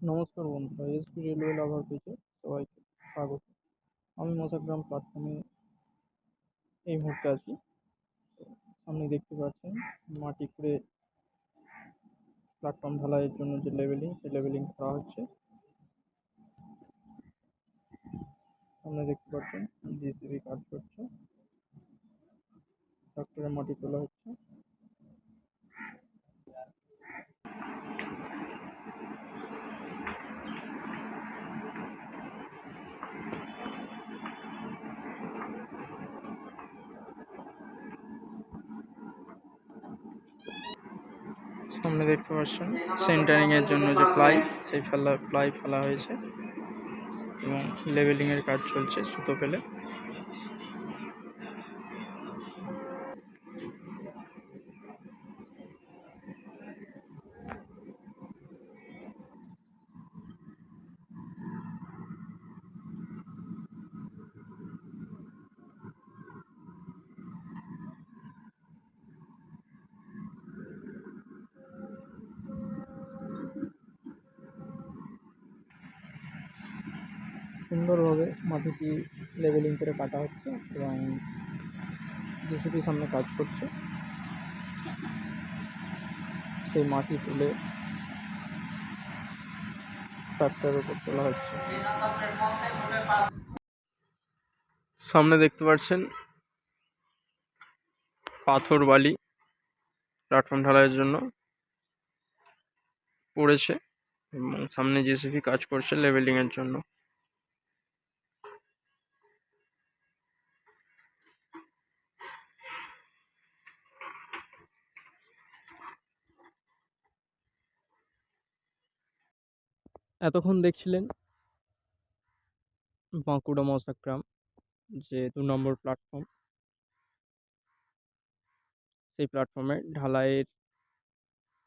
নমস্কার বন্ধুরা SP railway লাভার পেজে সবাইকে স্বাগত। আমি মশাগ্রাম প্ল্যাটফর্মে এই মুহূর্তে আছি। সামনে দেখতে পাচ্ছেন মাটি খুঁড়ে প্ল্যাটফর্ম ঢালাইয়ের জন্য যে লেভেলিং সেই লেভেলিং করা হচ্ছে। সামনে দেখতে পাচ্ছেন, জিসিবি কাজ করছে। ট্রাক্টরে মাটি তোলা হচ্ছে। সামনে দেখতে পাচ্ছেন সেন্টারিং এর জন্য যে প্লাই সেই ফেলা প্লাই ফেলা হয়েছে এবং লেভেলিং এর কাজ চলছে সুতো ফেলে। সুন্দরভাবে মাটিটি লেভেলিং করে কাটা হচ্ছে এবং জেসিপি সামনে কাজ করছে। সেই মাটি তুলে ট্রাক্টরের উপর তোলা হচ্ছে। সামনে দেখতে পাচ্ছেন পাথর বালি প্ল্যাটফর্ম ঢালাইয়ের জন্য পড়েছে এবং সামনে জেসিপি কাজ করছে লেভেলিং এর জন্য। এতক্ষণ দেখছিলেন বাঁকুড়া মশাগ্রাম যে দু নম্বর প্ল্যাটফর্ম সেই প্ল্যাটফর্মে ঢালাইয়ের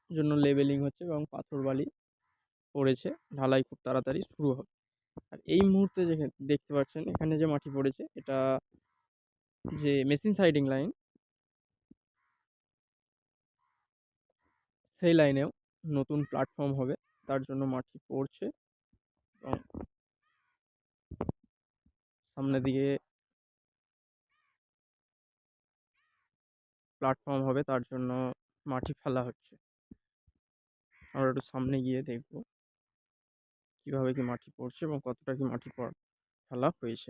জন্য লেবেলিং হচ্ছে এবং পাথর বালি পড়েছে। ঢালাই খুব তাড়াতাড়ি শুরু হবে। আর এই মুহূর্তে যে দেখতে পাচ্ছেন এখানে যে মাটি পড়েছে, এটা যে মেশিন সাইডিং লাইন সেই লাইনেও নতুন প্ল্যাটফর্ম হবে। তার জন্য মাটি পড়ছে। এবং সামনে দিকে প্ল্যাটফর্ম হবে, তার জন্য মাটি ফেলা হচ্ছে। আমরা একটু সামনে গিয়ে দেখব কীভাবে কি মাটি পড়ছে এবং কতটা কি মাটি ফেলা হয়েছে।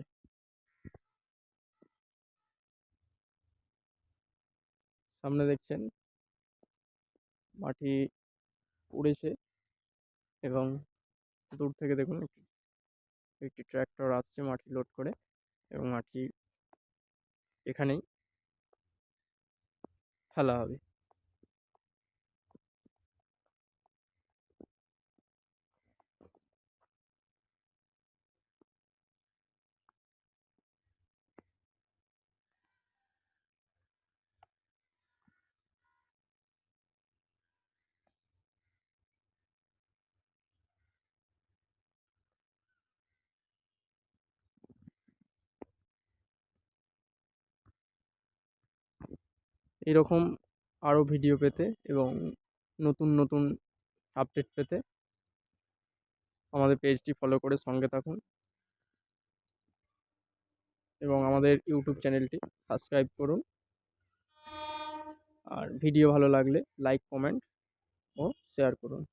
সামনে দেখছেন মাটি পড়েছে। এবং দূর থেকে দেখুন একটি ট্র্যাক্টর আসছে মাটি লোড করে এবং মাটি এখানেই ফেলা হবে। এরকম আরও ভিডিও পেতে এবং নতুন নতুন আপডেট পেতে আমাদের পেজটি ফলো করে সঙ্গে থাকুন। এবং আমাদের ইউটিউব চ্যানেলটি সাবস্ক্রাইব করুন। আর ভিডিও ভালো লাগলে লাইক কমেন্ট ও শেয়ার করুন।